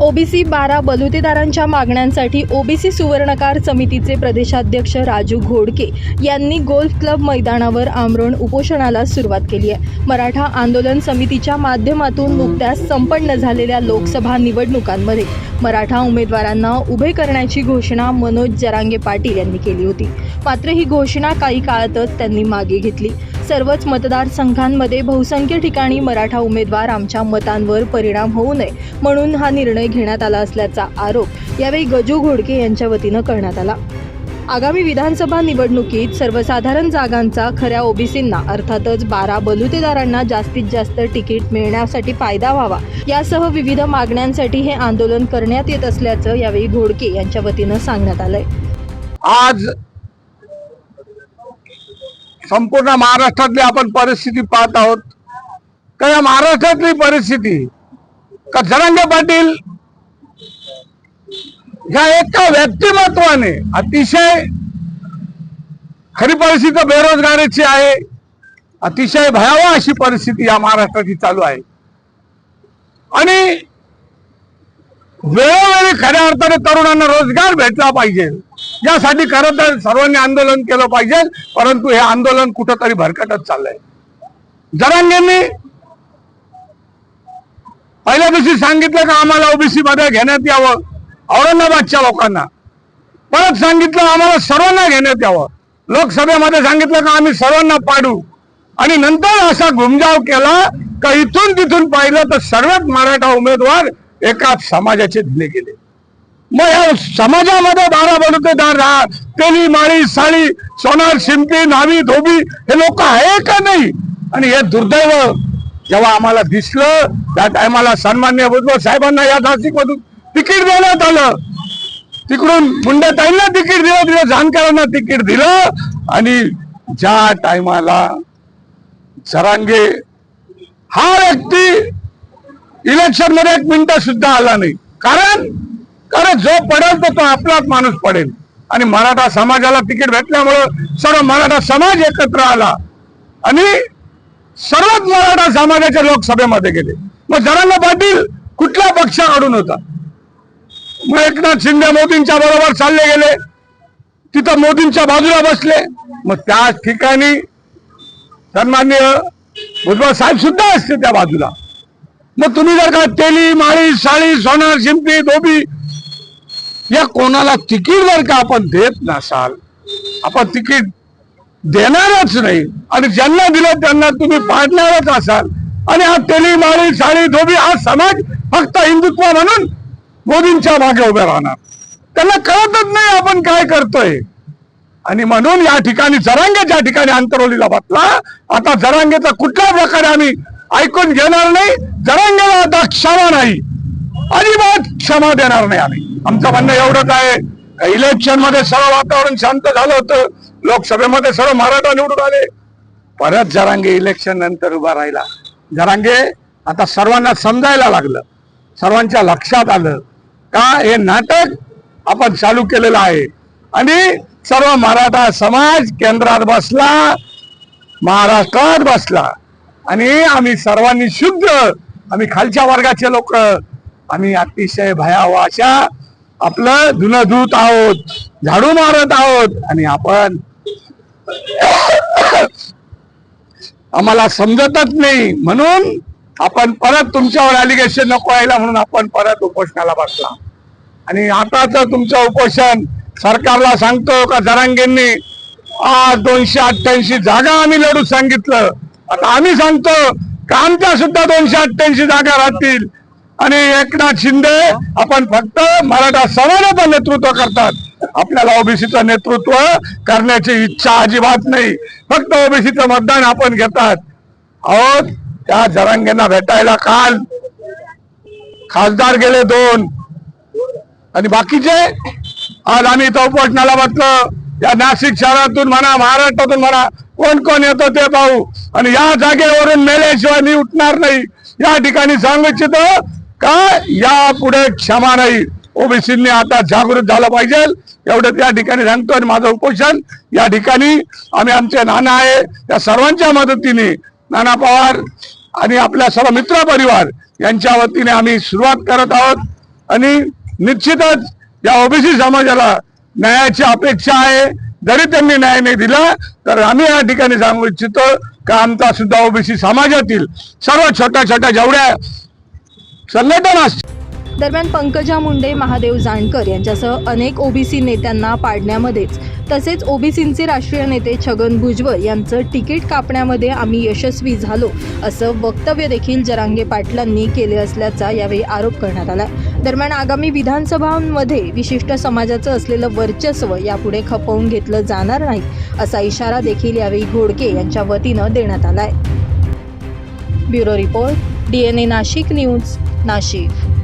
OBC बारा बलुतेदारांच्या मागण्यांसाठी OBC Suvarnakar समितीचे प्रदेशाध्यक्ष राजू घोडके यांनी गोल्फ क्लब मैदानावर आमरण उपोषणाला सुरुवात केली आहे. मराठा आंदोलन समितीच्या माध्यमातून नुकत्याच संपन्न झालेल्या लोकसभा निवडणुकांमध्ये मराठा उमेदवारांना उभे करण्याची घोषणा मनोज जरांगे पाटील यांनी केली होती. मात्र ही घोषणा काही काळातच त्यांनी मागे घेतली. सर्वच मतदारसंघांमध्ये बहुसंख्य ठिकाणी मराठा उमेदवार आमच्या मतांवर परिणाम होऊ नये म्हणून हा निर्णय घेण्यात आला असल्याचा आरोप यावेळी गजू घोडके यांच्या वतीनं करण्यात आला. आगामी विधानसभा निवडणुकीत सर्वसाधारण जागांचा खऱ्या ओबीसींना अर्थातच बारा बलुतेदारांना जास्तीत जास्त तिकीट मिळण्यासाठी फायदा व्हावा यासह विविध मागण्यांसाठी हे आंदोलन करण्यात येत असल्याचं यावेळी घोडके यांच्या वतीनं सांगण्यात आलंय. आज संपूर्ण महाराष्ट्रातली आपण परिस्थिती पाहत आहोत. का या महाराष्ट्रातली परिस्थिती? का जरांगे पाटील ह्या एका व्यक्तिमत्वाने अतिशय खरी परिस्थिती बेरोजगारीची आहे अतिशय भयावह अशी परिस्थिती या महाराष्ट्राची चालू आहे. आणि वेळोवेळी खऱ्या अर्थाने तरुणांना रोजगार भेटला पाहिजे. यासाठी खरं तर सर्वांनी आंदोलन केलं पाहिजे परंतु हे आंदोलन कुठंतरी भरकटत चाललंय. जरांगेंनी पहिल्या दिवशी सांगितलं का आम्हाला ओबीसी मध्ये घेण्यात यावं औरंगाबादच्या लोकांना. परत सांगितलं आम्हाला सर्वांना घेण्यात यावं. लोकसभेमध्ये सांगितलं का आम्ही सर्वांना पाडू. आणि नंतर असा घुमजाव केला का इथून तिथून पाहिलं तर सर्वात मराठा उमेदवार एकाच समाजाचे दिले गेले. मग या समाजामध्ये बारा बलुतेदार राहा तेली माळी साळी सोनार शिंपी नावी धोबी हे लोक आहे का नाही? आणि हे दुर्दैव जेव्हा आम्हाला दिसलं त्या टायमाला सन्मान्य भुजबळ साहेबांना या नाशिकमधून तिकीट देण्यात आलं. तिकडून मुंडेताईंना तिकीट दिलं तिथे जानकरांना तिकीट दिलं. आणि ज्या टायमाला जरांगे हा व्यक्ती इलेक्शनमध्ये एक मिनिट सुद्धा आला नाही. कारण कारण जो पडेल तो तो आपलाच माणूस पडेल. आणि मराठा समाजाला तिकीट भेटल्यामुळं सर्व मराठा समाज एकत्र आला. आणि सर्वच मराठा समाजाच्या लोकसभेमध्ये गेले. मग जरांना पाटील कुठल्या पक्षाकडून होता? मग एकनाथ शिंदे मोदींच्या बरोबर चालले गेले. तिथं मोदींच्या बाजूला बसले. मग त्या ठिकाणी सन्मान्य भुजबळ साहेब सुद्धा असते त्या बाजूला. मग तुम्ही जर का तेली माळी साळी सोनार शिंपी धोबी या कोणाला तिकीट जर का आपण देत नसाल आपण तिकीट देणारच नाही. आणि ज्यांना दिलं त्यांना तुम्ही पाडणारच असाल. आणि हा तेली माळी साडी धोबी हा समाज फक्त हिंदुत्व म्हणून मोदींच्या मागे उभे राहणार. त्यांना कळतच नाही आपण काय करतोय. आणि म्हणून या ठिकाणी जरांगेच्या ठिकाणी अंतरवलीला बसला आता जरांगेचा कुठल्या प्रकारे आम्ही ऐकून घेणार नाही जरांगेला आता क्षमा नाही. अजिबात क्षमा देणार नाही आम्ही. आमचं म्हणणं एवढंच आहे. इलेक्शनमध्ये सर्व वातावरण शांत झालं होतं. लोकसभेमध्ये सर्व मराठा निवडून आले. परत जरांगे इलेक्शन नंतर उभा राहिला. जरांगे आता सर्वांना समजायला लागलं. सर्वांच्या लक्षात आलं. का हे नाटक आपण चालू केलेलं आहे? आणि सर्व मराठा समाज केंद्रात बसला महाराष्ट्रात बसला. आणि आम्ही सर्वांनी शुद्ध आम्ही खालच्या वर्गाचे लोक आम्ही अतिशय भयावह अशा आपलं धुन धुत आहोत झाडू मारत आहोत आणि आपण आम्हाला समजतच नाही. म्हणून आपण परत तुमच्यावर अलिगेशन नको यायला म्हणून आपण परत उपोषणाला बसला. आणि आताच तुमचं उपोषण सरकारला सांगतो का जरांगेंनी आज दोनशे अठ्ठ्याऐंशी जागा आम्ही लढू सांगितलं. आता आम्ही सांगतो का आमच्या सुद्धा दोनशे अठ्ठ्याऐंशी जागा राहतील? आणि एकनाथ शिंदे आपण फक्त मराठा समाजाचं नेतृत्व करतात. आपल्याला ओबीसीचं नेतृत्व करण्याची इच्छा अजिबात नाही. फक्त ओबीसीचं मतदान आपण घेतात. अहो त्या जरांगेंना भेटायला काल खासदार गेले दोन. आणि बाकीचे? आज आम्ही इथं उपोषणाला बसलो. या नाशिक शहरातून म्हणा महाराष्ट्रातून म्हणा कोण कोण येतो ते पाहू. आणि या जागेवरून मेल्याशिवाय मी उठणार नाही. या ठिकाणी सांगू इच्छितो का? या पुढे क्षमा नाही. ओबीसींनी आता जागृत झालं पाहिजे. एवढं त्या ठिकाणी सांगतो आणि माझं उपोषण. या ठिकाणी आम्ही आमचे नाना आहे. या सर्वांच्या मदतीने नाना पवार आणि आपल्या सर्व मित्र परिवार यांच्या वतीने आम्ही सुरुवात करत आहोत. आणि निश्चितच या ओबीसी समाजाला न्यायाची अपेक्षा आहे. जरी त्यांनी न्याय नाही दिला तर आम्ही या ठिकाणी सांगू इच्छितो का आमचा सुद्धा ओबीसी समाजातील सर्व छोट्या छोट्या जेवढ्या संघटन दरम्यान पंकजा मुंडे महादेव जानकर यांच्यासह अनेक ओबीसी नेत्यांना पाडण्यामध्येच. तसेच ओबीसींचे राष्ट्रीय नेते छगन भुजबळ यांचं तिकीट कापण्यामध्ये आम्ही यशस्वी झालो असं वक्तव्य देखील जरांगे पाटलांनी केले असल्याचा यावेळी आरोप करण्यात आला. दरम्यान आगामी विधानसभांमध्ये विशिष्ट समाजाचं असलेलं वर्चस्व यापुढे खपवून घेतलं जाणार नाही असा इशारा देखील यावेळी घोडके यांच्या वतीनं देण्यात आलाय. Bureau report DNA Nashik news. Nashik